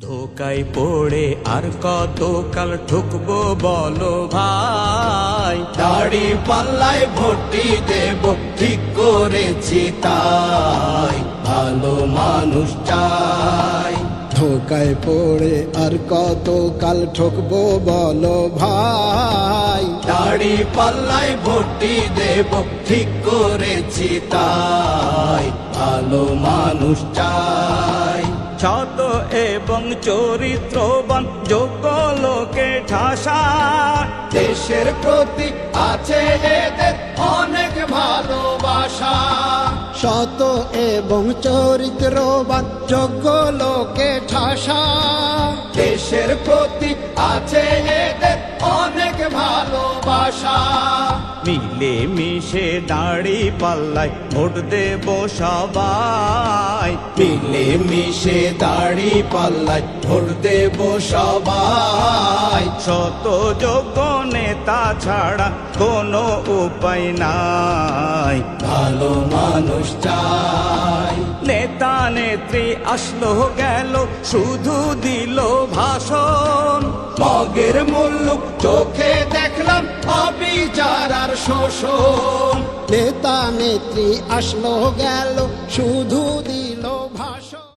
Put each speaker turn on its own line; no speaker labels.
ধোকায় পড়ে আর কত কাল ঠুকবো বলো ভাই?
দাড়ি পাল্লায় ভর্তি দেব ঠিক করেছি তাই। ভালো মানুষ চাই।
ধোকায় পড়ে আর কত কাল ঠকবো বলো ভাই?
দাড়ি পাল্লায় ভর্তি দেব ঠিক করেছি তাই। ভালো মানুষ চাই।
এবং চরিত্রবান, যোগ্য লোকে ঠাসা।
দেশের প্রতি আছে এদের অনেক ভালোবাসা।
শত এবং চরিত্রবান, যোগ্য লোকে ঠাসা।
দেশের প্রতি আছে ভালোবাসা।
মিলে মিশে দাড়ি পাল্লাই ভোট দেব সবাই।
মিলে মিশে দাড়ি পাল্লাই ভোট দেব সবাই।
শত যোগ্য নেতা ছাড়া কোনো উপায় নাই।
ভালো মানুষ চাই।
নেতা নেত্রী আসলো গেল শুধু ভাষণ
মগের মুল্লুক চোখে দেখলাম অবিচারার শোষণ।
নেতা নেত্রী আসলো গেল শুধু দিল ভাষণ।